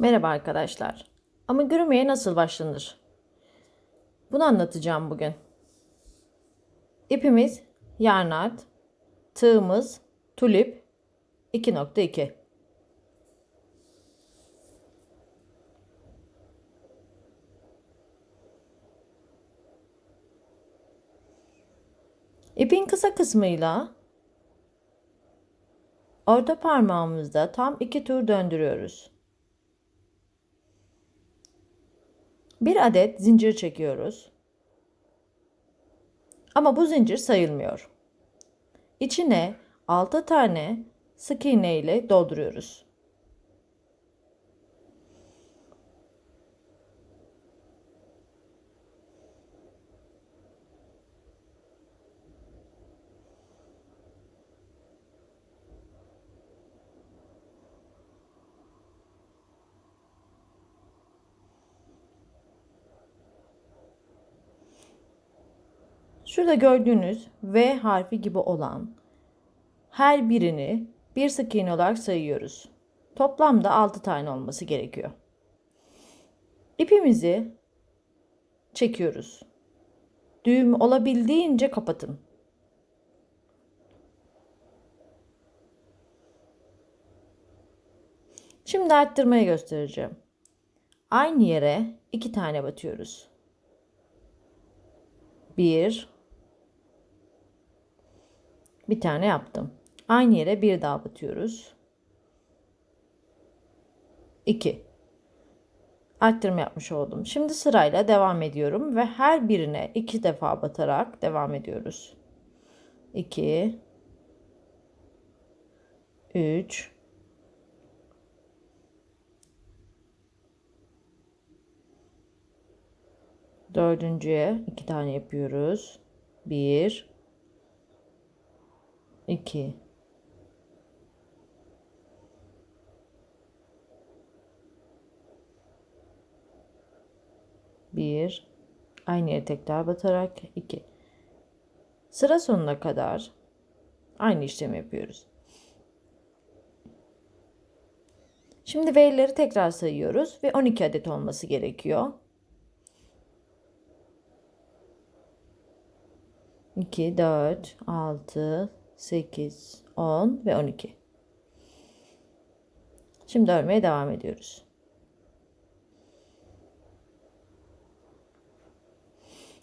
Merhaba arkadaşlar. Amigurami'ye nasıl başlanır? Bunu anlatacağım bugün. İpimiz yarnart, tığımız tulip 2.2. İpin kısa kısmıyla orta parmağımızda tam iki tur döndürüyoruz. Bir adet zincir çekiyoruz. Ama bu zincir sayılmıyor. İçine 6 tane sık iğne ile dolduruyoruz. Şurada gördüğünüz V harfi gibi olan her birini bir sık olarak sayıyoruz. Toplamda 6 tane olması gerekiyor. İpimizi çekiyoruz. Düğüm olabildiğince kapatın. Şimdi arttırmayı göstereceğim. Aynı yere iki tane batıyoruz. Bir, bir tane yaptım. Aynı yere bir daha batıyoruz. 2. Arttırma yapmış oldum. Şimdi sırayla devam ediyorum ve her birine iki defa batarak devam ediyoruz. 2 3 Dördüncüye iki tane yapıyoruz. Bir, iki, bir, aynı yere tekrar batarak iki. Sıra sonuna kadar aynı işlemi yapıyoruz. Şimdi V'leri tekrar sayıyoruz ve 12 adet olması gerekiyor. 2, 4, 6, 8, 10 ve 12. Şimdi örmeye devam ediyoruz.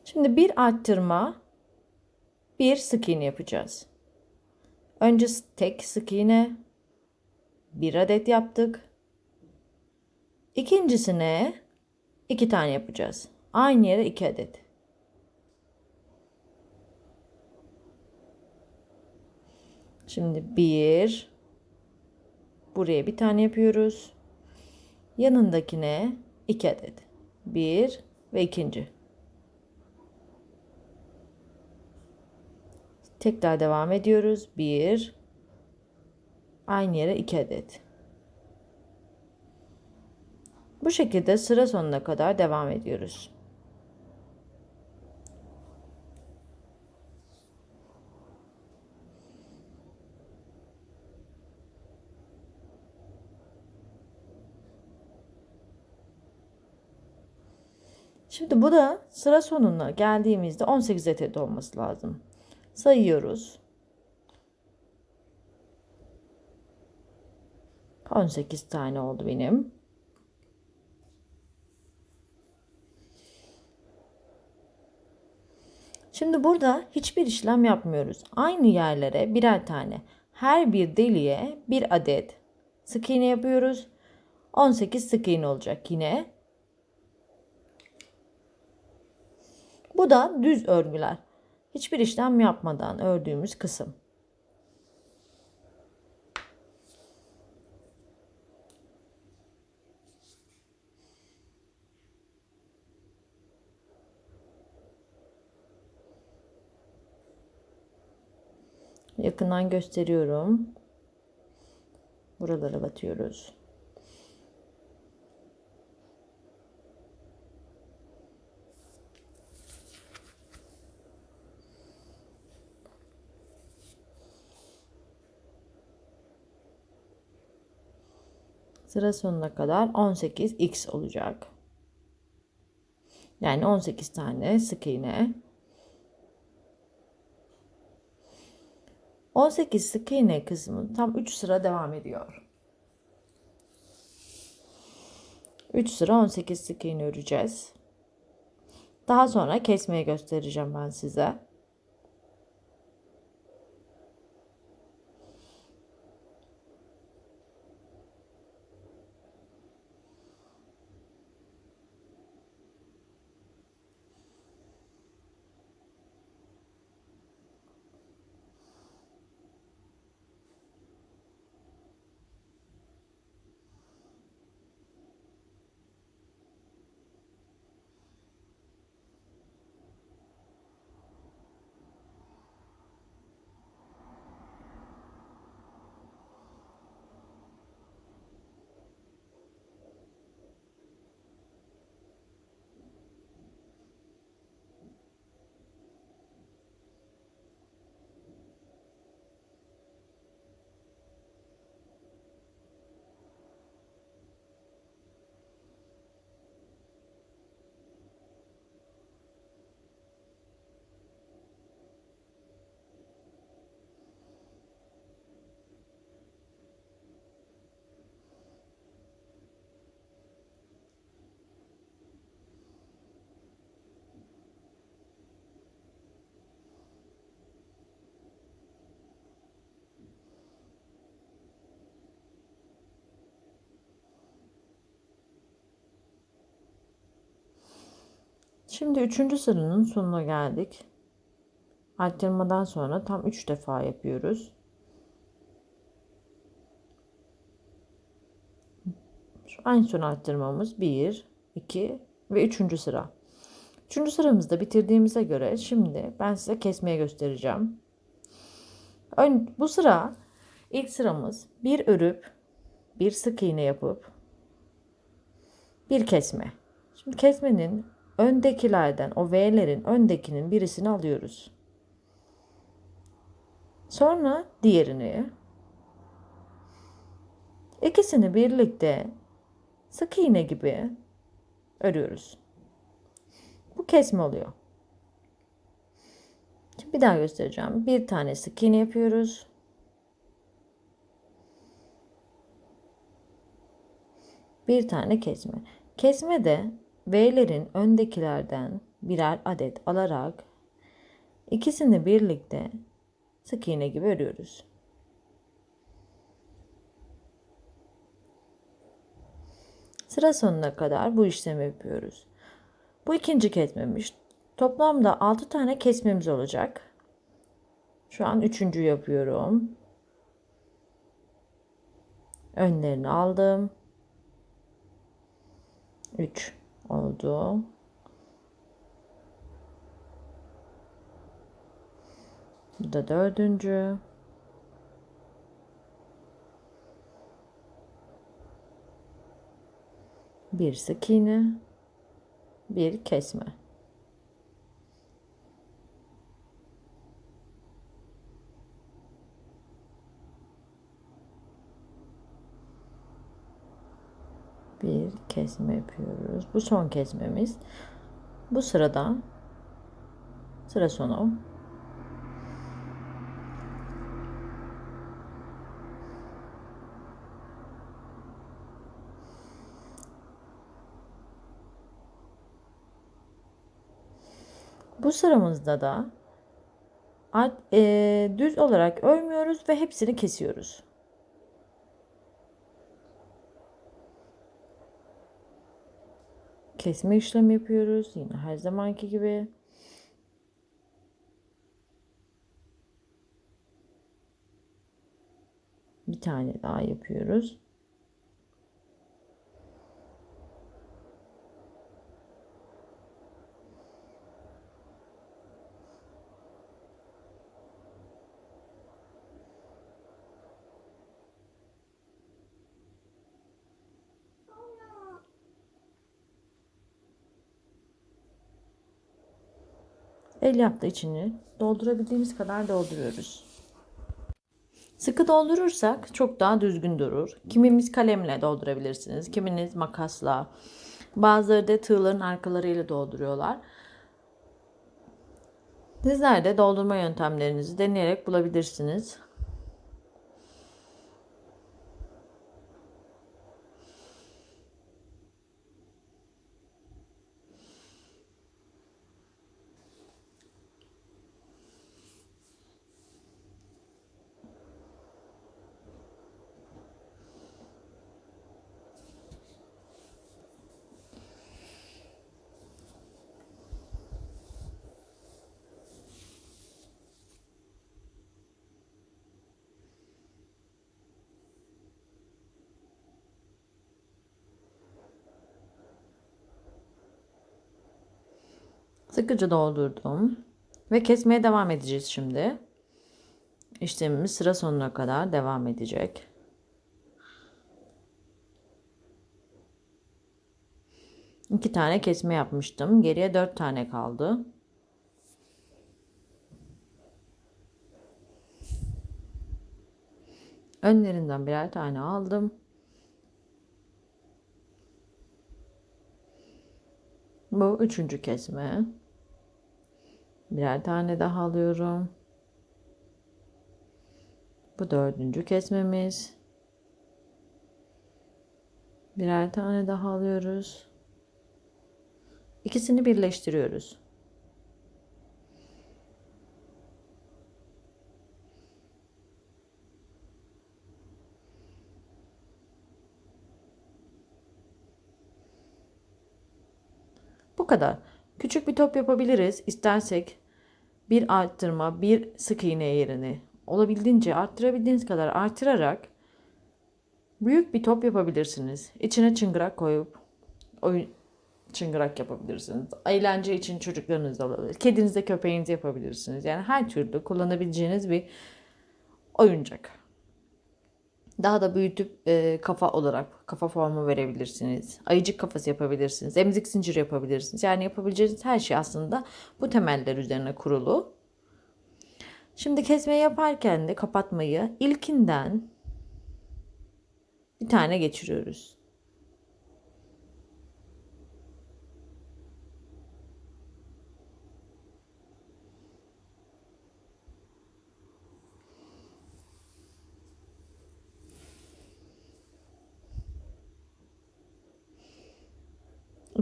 Şimdi bir arttırma, bir sık iğne yapacağız. Önce tek sık iğne, bir adet yaptık. İkincisine iki tane yapacağız. Aynı yere iki adet. Şimdi bir, buraya bir tane yapıyoruz. Yanındakine iki adet. Bir ve ikinci. Tekrar devam ediyoruz. Bir, aynı yere iki adet. Bu şekilde sıra sonuna kadar devam ediyoruz. Şimdi bu da sıra sonuna geldiğimizde 18 adet olması lazım. Sayıyoruz. 18 tane oldu benim. Şimdi burada hiçbir işlem yapmıyoruz. Aynı yerlere birer tane. Her bir deliğe bir adet sık iğne yapıyoruz. 18 sık iğne olacak yine. Bu da düz örgüler. Hiçbir işlem yapmadan ördüğümüz kısım. Yakından gösteriyorum. Buralara batıyoruz. Sıra sonuna kadar 18x olacak. Yani 18 tane sık iğne. 18 sık iğne kısmı tam 3 sıra devam ediyor. 3 sıra 18 sık iğne öreceğiz. Daha sonra kesmeyi göstereceğim ben size. Şimdi üçüncü sıranın sonuna geldik. Arttırmadan sonra tam 3 defa yapıyoruz. Şu en son arttırmamız 1, 2 ve 3. sıra. Üçüncü sıramızda bitirdiğimize göre şimdi ben size kesmeye göstereceğim. Ön, bu sıra ilk sıramız bir örüp bir sık iğne yapıp bir kesme. Şimdi kesmenin öndekilerden o V'lerin öndekinin birisini alıyoruz. Sonra diğerini ikisini birlikte sık iğne gibi örüyoruz. Bu kesme oluyor. Şimdi bir daha göstereceğim. Bir tane sık iğne yapıyoruz. Bir tane kesme. Kesme de V'lerin öndekilerden birer adet alarak ikisini birlikte sık iğne gibi örüyoruz. Sıra sonuna kadar bu işlemi yapıyoruz. Bu ikinci kesmemiş. Toplamda 6 tane kesmemiz olacak. Şu an üçüncü yapıyorum. Önlerini aldım. 3 oldu. Bu da dördüncü. Bir sık iğne, bir kesme. Bir kesme yapıyoruz. Bu son kesmemiz. Bu sırada sıra sonu Bu sıramızda da e, düz olarak örmüyoruz ve hepsini kesiyoruz. Kesme işlemi yapıyoruz. Yine her zamanki gibi. Bir tane daha yapıyoruz. El yaptı içini. Doldurabildiğimiz kadar dolduruyoruz. Sıkı doldurursak çok daha düzgün durur. Kimimiz kalemle doldurabilirsiniz. Kiminiz makasla. Bazıları da tığların arkalarıyla dolduruyorlar. Sizler de doldurma yöntemlerinizi deneyerek bulabilirsiniz. Sıkıca doldurdum. Ve kesmeye devam edeceğiz şimdi. İşlemimiz sıra sonuna kadar devam edecek. İki tane kesme yapmıştım. Geriye dört tane kaldı. Önlerinden birer tane aldım. Bu üçüncü kesme. Birer tane daha alıyorum. Bu dördüncü kesmemiz. Birer tane daha alıyoruz. İkisini birleştiriyoruz. Bu kadar. Küçük bir top yapabiliriz. İstersek bir arttırma, bir sık iğne yerini olabildiğince arttırabildiğiniz kadar artırarak büyük bir top yapabilirsiniz. İçine çıngırak koyup oyun çıngırak yapabilirsiniz. Eğlence için çocuklarınız da olabilir. Kedinizde köpeğinizi yapabilirsiniz. Yani her türlü kullanabileceğiniz bir oyuncak. Daha da büyütüp e, kafa olarak kafa formu verebilirsiniz. Ayıcık kafası yapabilirsiniz. Emzik zincir yapabilirsiniz. Yani yapabileceğiniz her şey aslında bu temeller üzerine kurulu. Şimdi kesmeyi yaparken de kapatmayı ilkinden bir tane geçiriyoruz.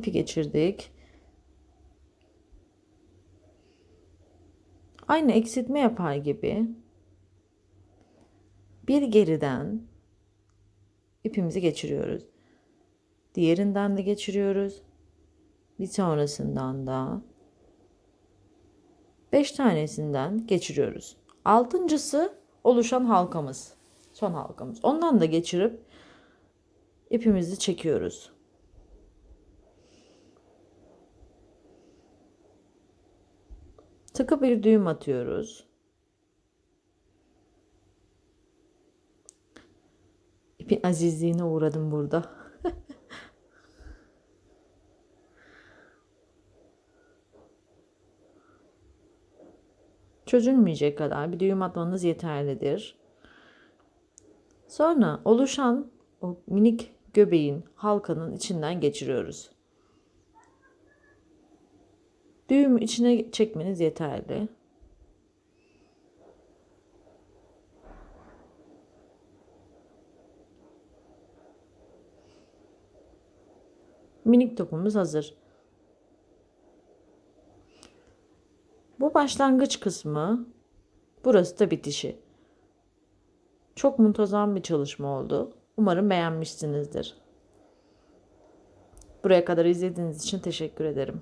İpi geçirdik. Aynı eksiltme yapar gibi bir geriden ipimizi geçiriyoruz. Diğerinden de geçiriyoruz. Bir sonrasından da 5 tanesinden geçiriyoruz. Altıncısı oluşan halkamız. Son halkamız. Ondan da geçirip ipimizi çekiyoruz. Sıkı bir düğüm atıyoruz. İpin azizliğine uğradım burada. Çözülmeyecek kadar bir düğüm atmanız yeterlidir. Sonra oluşan o minik göbeğin halkanın içinden geçiriyoruz. Düğümü içine çekmeniz yeterli. Minik topumuz hazır. Bu başlangıç kısmı. Burası da bitişi. Çok muntazam bir çalışma oldu. Umarım beğenmişsinizdir. Buraya kadar izlediğiniz için teşekkür ederim.